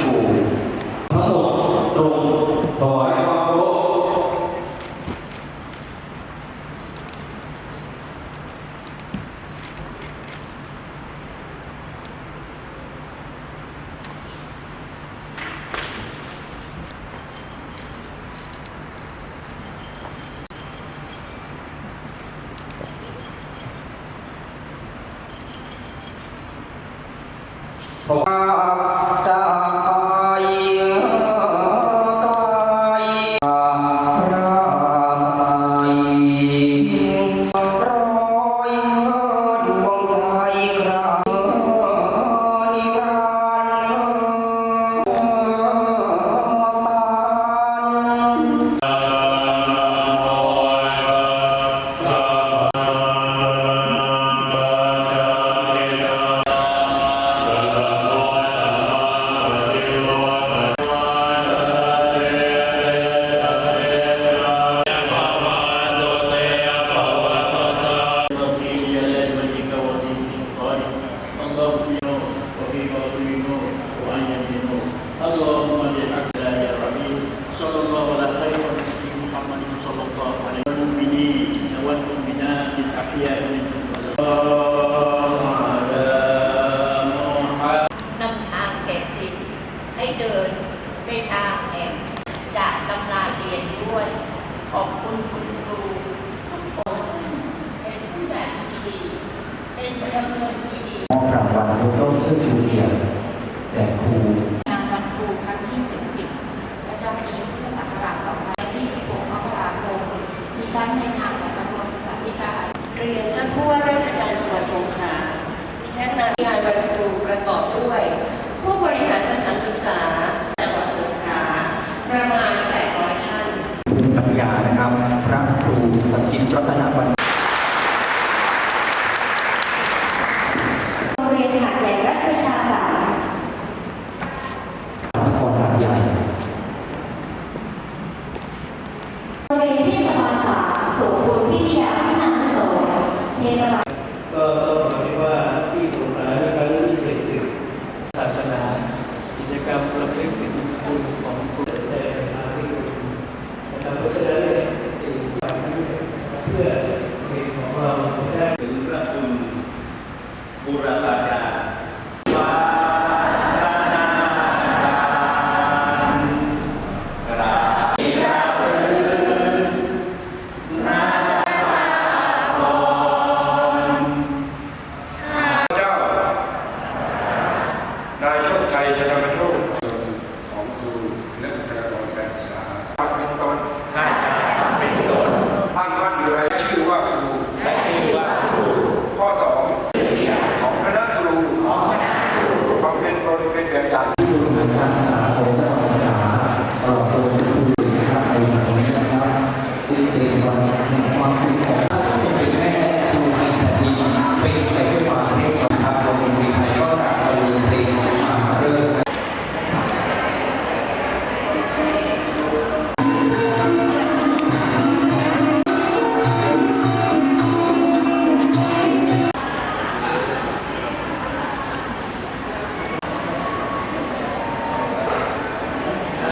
ชูทั้งหมดตรง นำทางแก่สิทธิ์ให้เดินไปทางแห่จากตำราเรียนด้วย ขอบคุณคุณครูทุกคนเป็นผู้แบบที่ดี เป็นเมืองที่ดีมอบรางวัลยกย่อเชิดชูเกียรติแด่ครูรางวัลครูครั้งที่ 70 ประจำปีพุทธศักราช2526มกราคมดิฉันในนามของกระทรวงศึกษาธิการเรียนท่านผู้ว่า หวัดสงขลาดิฉันนางยายบรรทูประกอบด้วย ผู้บริหารสถานศึกษาจังหวัดสงขลาประมาณ 800 ท่านคุณปัญญานะครับ พระครูสกิตรัตนบัณฑิตโรงเรียนเทศบาลสามโสพลพิทยาื่อเด็กของเราจะได้ถึงพระคุณบุรพา